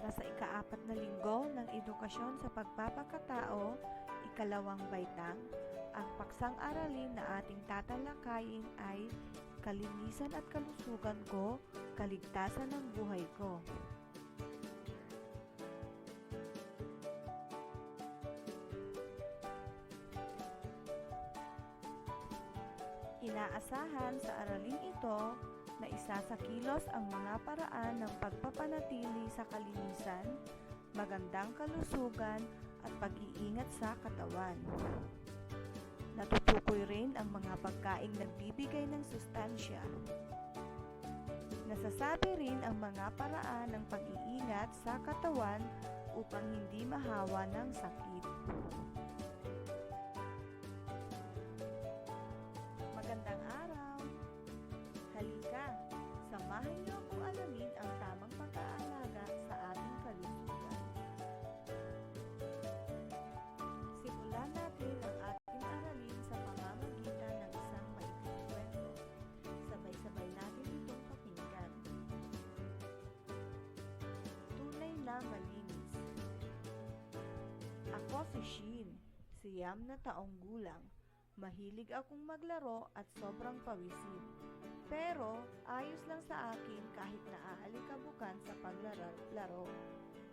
para sa ikaapat na linggo ng edukasyon sa pagpapakatao, ikalawang baitang, ang paksang aralin na ating tatalakayin ay Kalinisan at kalusugan ko, kaligtasan ng buhay ko. Inaasahan sa araling ito na isa ang mga paraan ng pagpapanatili sa kalinisan, magandang kalusugan at pag-iingat sa katawan. Natutukoy rin ang mga pagkaing nagbibigay ng sustansya. Nasasabi rin ang mga paraan ng pag-iingat sa katawan upang hindi mahawa ng sakit. Samahan niyo akong alamin ang tamang pag-aalaga sa ating kalusugan. Simulan natin ang ating aralin sa pamamagitan ng isang maikling kwento. Sabay-sabay natin itong pakinggan. Tunay na malinis. Ako si Shin, siyam na taong gulang. Mahilig akong maglaro at sobrang pawisin. Pero ayos lang sa akin kahit naaalikabukan sa paglalaro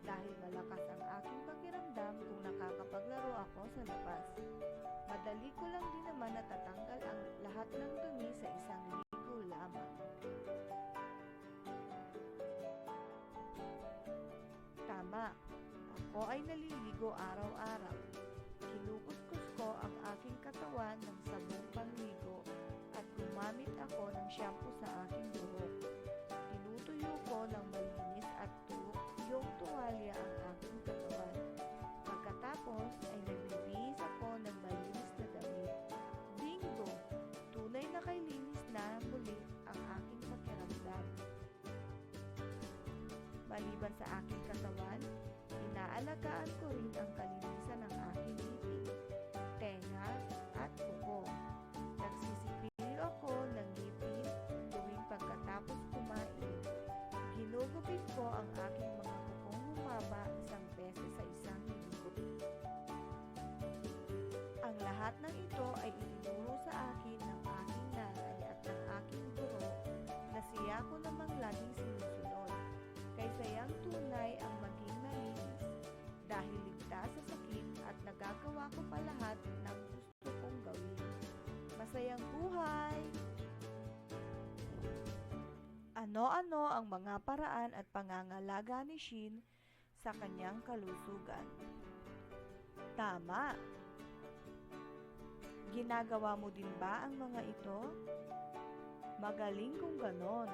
dahil malakas ang aking pakiramdam kung nakakapaglaro ako sa labas. Madali ko lang din naman natatanggal ang lahat ng dumi sa isang ligo lamang. Tama, ako ay naliligo araw-araw. Kinukuskus ko ang aking katawan ng sabong at gumamit ako ng shampoo sa aking buhok. Tinutuyo ko ng malinis at tuyong tuwalya ang aking katawan. Pagkatapos ay nagbibihis ako ng malinis na damit. Bingo! Tunay na kay linis na muli ang aking pakiramdam. Maliban sa aking katawan, lahat ng ito ay itinuro sa akin ng aking nanay at ng aking guro na siya ko namang laging sinusunod. Kaysa yang tunay ang maging malinis dahil ligtas sa sakit at nagagawa ko pa lahat ng gusto kong gawin. Masayang buhay! Ano-ano ang mga paraan at pangangalaga ni Shin sa kanyang kalusugan? Tama! Ginagawa mo din ba ang mga ito? Magaling kung ganon.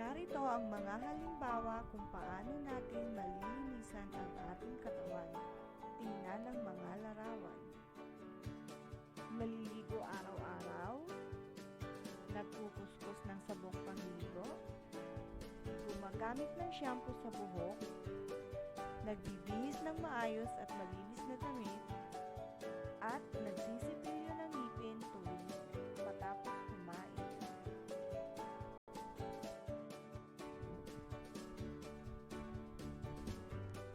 Narito ang mga halimbawa kung paano natin malilinisan ang ating katawan. Tingnan ng mga larawan. Maliligo araw-araw, nagkukuskus ng sabong pangligo, gumagamit ng shampoo sa buhok, nagbibihis ng maayos at malinis na damit, at nagsisipilyo ng ngipin tuwing matapos kumain.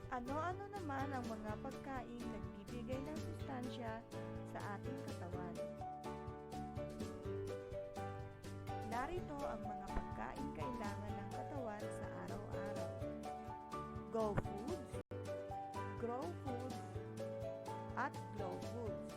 Ano-ano naman ang mga pagkain nagbibigay ng sustansya sa ating katawan? Narito ang mga pagkain kailangan ng katawan sa araw-araw. Go Foods, at Glow Foods.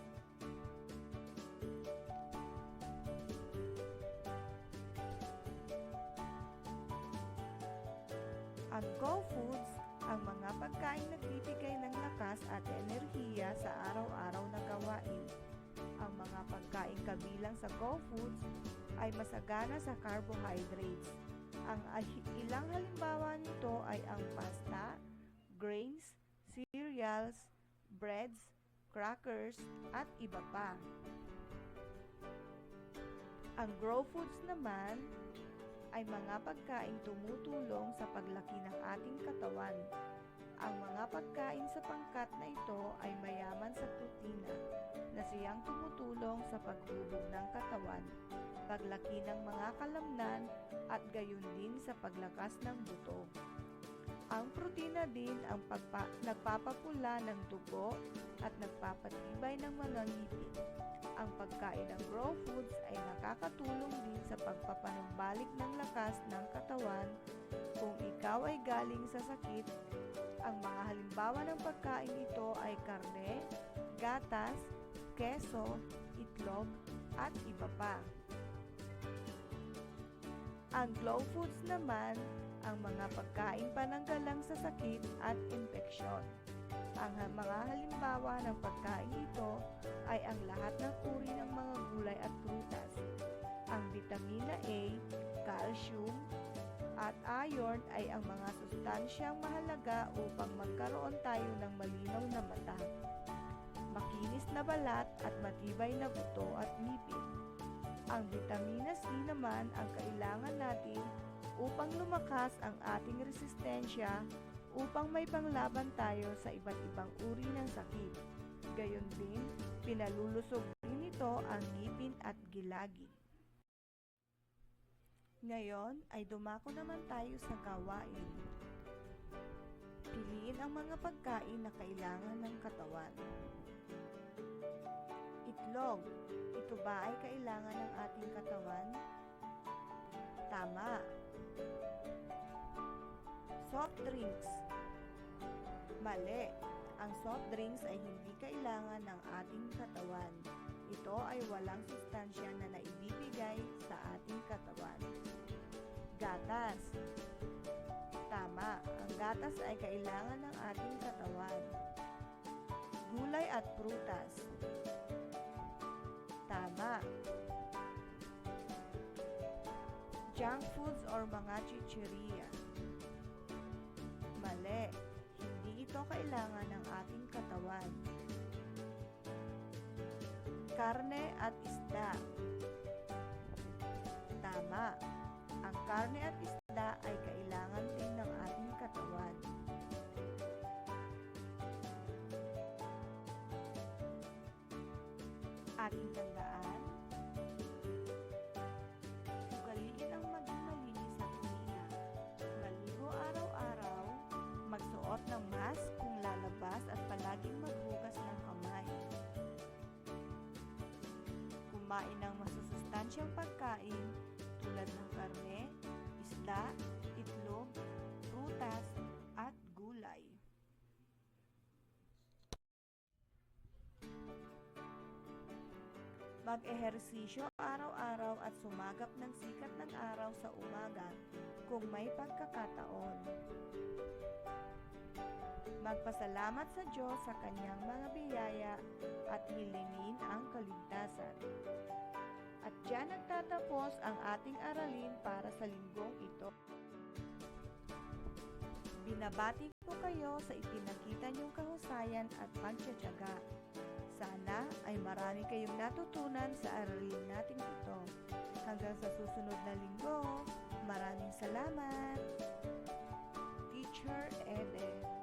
Ang Go Foods, ang mga pagkain nagbibigay ng lakas at enerhiya sa araw-araw na gawain. Ang mga pagkain kabilang sa Go Foods ay masagana sa carbohydrates. Ang ilang halimbawa nito ay ang pasta, grains, cereals, breads, crackers, at iba pa. Ang Grow Foods naman ay mga pagkain tumutulong sa paglaki ng ating katawan. Ang mga pagkain sa pangkat na ito ay mayaman sa protina na siyang tumutulong sa paghubog ng katawan, paglaki ng mga kalamnan at gayon din sa paglakas ng buto. Ang protina din ang pagpa- nagpapapula ng dugo at nagpapatibay ng mga ngipin. Ang pagkain ng raw foods ay nakakatulong din sa pagpapanumbalik ng lakas ng katawan kung ikaw ay galing sa sakit. Ang mga halimbawa ng pagkain ito ay karne, gatas, keso, itlog, at iba pa. Ang glow foods naman ang mga pagkain pananggalang sa sakit at infeksyon. Ang mga halimbawa ng pagkain ito ay ang lahat ng uri ng mga gulay at prutas. Ang vitamina A, calcium, at iron ay ang mga sustansyang mahalaga upang magkaroon tayo ng malinaw na mata, makinis na balat at matibay na buto at ngipin. Ang vitamina C naman ang kailangan natin upang lumakas ang ating resistensya upang may panglaban tayo sa iba't ibang uri ng sakit. Gayon din, pinalulusog din ito ang ngipin at gilagid. Ngayon ay dumako naman tayo sa gawain. Piliin ang mga pagkain na kailangan ng katawan. Itlog. Ito ba ay kailangan ng ating katawan? Soft drinks. Mali. Ang soft drinks ay hindi kailangan ng ating katawan. Ito ay walang sustansya na naibibigay sa ating katawan. Gatas. Tama. Ang gatas ay kailangan ng ating katawan. Gulay at prutas. Tama. Junk foods or mga chichirya. Kailangan ng ating katawan. Karne at isda. Tama. Ang karne at isda ay kailangan din ng ating katawan. Ating tandaan, ugaliin ang maging malinis at humina. Maligo araw-araw, magsuot ng mask lalabas at palaging maghugas ng kamay. Kumain ng masusustansyang pagkain tulad ng karne, isda, itlog, prutas, at gulay. Mag-ehersisyo araw-araw at sumagap ng sikat ng araw sa umaga kung may pagkakataon. Magpasalamat sa Diyos sa kanyang mga biyaya at hilingin ang kaligtasan. At diyan nagtatapos ang ating aralin para sa linggong ito. Binabati ko kayo sa ipinakita niyong kahusayan at pagtsatsaga. Sana ay marami kayong natutunan sa aralin natin ito. Hanggang sa susunod na linggo, maraming salamat. Nature FM.